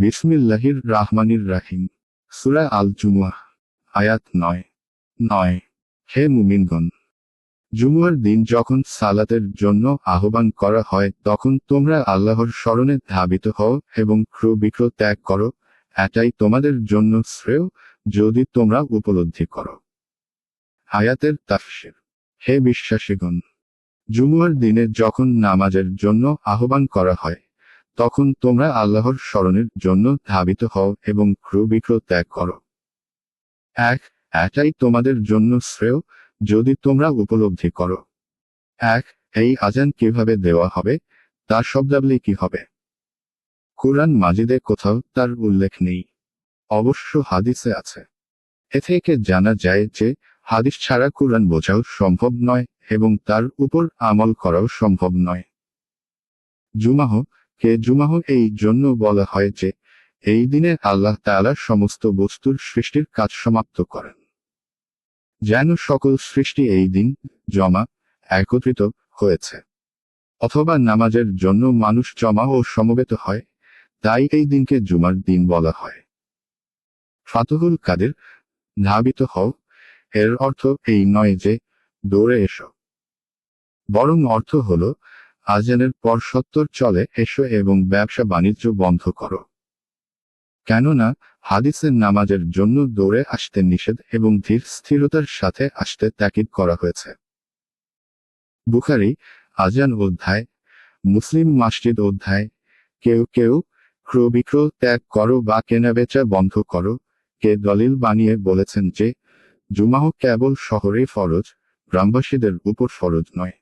বিসমিল্লাহির রাহমানির রাহিম। সুরা আল জুমুয়াহ আয়াত নয়। নয়। হে মুমিনগণ, জুমুয়ার দিন যখন সালাতের জন্য আহ্বান করা হয়, তখন তোমরা আল্লাহর স্মরণে ধাবিত হও এবং ক্রু বিক্র ত্যাগ করো। এটাই তোমাদের জন্য শ্রেয় যদি তোমরা উপলব্ধি করো। আয়াতের তাফসির। হে বিশ্বাসীগণ, জুমুয়ার দিনে যখন নামাজের জন্য আহ্বান করা হয় তখন তোমরা আল্লাহর স্মরণের জন্য ধাবিত হও এবং ক্রু বিক্র ত্যাগ করো। এক, এটাই তোমাদের জন্য শ্রেয়, যদি তোমরা উপলব্ধি করো। এক, এই আজান কীভাবে দেওয়া হবে, তার শব্দাবলী কি হবে? কোরআন মাজিদে কোথাও তার উল্লেখ নেই। অবশ্য হাদিসে আছে। এ থেকে জানা যায় যে, হাদিস ছাড়া কোরআন বোঝাও সম্ভব নয় এবং তার উপর আমল করাও সম্ভব নয়। জুমাহ কে জুমাহ, এই জন্য বলা হয় যে, এই দিনে আল্লাহ তাআলা সমস্ত বস্তুর সৃষ্টির কাজ সমাপ্ত করেন। যেন সকল সৃষ্টি এই দিন জমা, একত্রিত হয়েছে। অথবা নামাজের জন্য মানুষ জমা ও সমবেত হয়, তাই এই দিনকে জুমার দিন বলা হয়। ফাতহুল কাদের, ধাবিত হও, এর অর্থ এই নয় যে, দৌড়ে এসো। বরং অর্থ হল আজানের পর সত্তর চলে এসো এবং ব্যবসা বাণিজ্য বন্ধ করো। কেননা, হাদিসের নামাজের জন্য দৌড়ে আসতে নিষেধ এবং ধীর স্থিরতার সাথে আসতে তাকিদ করা হয়েছে। বুখারি, আজান অধ্যায়, মুসলিম মাসজিদ অধ্যায়, কেউ কেউ ক্রয় বিক্রয় ত্যাগ করো বা কেনাবেচা বন্ধ করো, কে দলিল বানিয়ে বলেছেন যে, জুমাহ কেবল শহরে ফরজ, গ্রামবাসীদের উপর ফরজ নয়।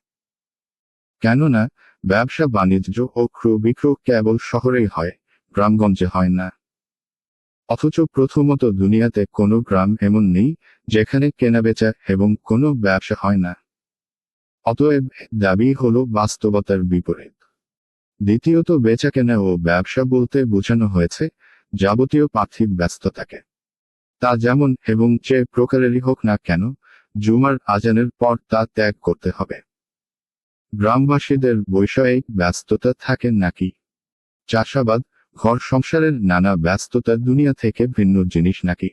কেননা, ব্যবসা বাণিজ্য ও ক্রয় বিক্রয় কেবল শহরেই হয়, গ্রামগঞ্জে হয় না। অথচ প্রথমত দুনিয়াতে কোনো গ্রাম এমন নেই, যেখানে কেনাবেচা এবং কোনো ব্যবসা হয় না। অতএব, দাবি হলো বাস্তবতার বিপরীত। দ্বিতীয়ত, বেচাকেনা ও ব্যবসা বলতে বোঝানো হয়েছে, যাবতীয় পার্থিব ব্যস্ততাকে। তা যেমন এবং যে প্রকারেরই হোক না কেন, জুমার আজানের পর তা ত্যাগ করতে হবে। গ্রামবাসীদের বৈষয়িক ব্যস্ততা থাকে নাকি? চাষাবাদ, ঘর সংসারের নানা ব্যস্ততা দুনিয়া থেকে ভিন্ন জিনিস নাকি?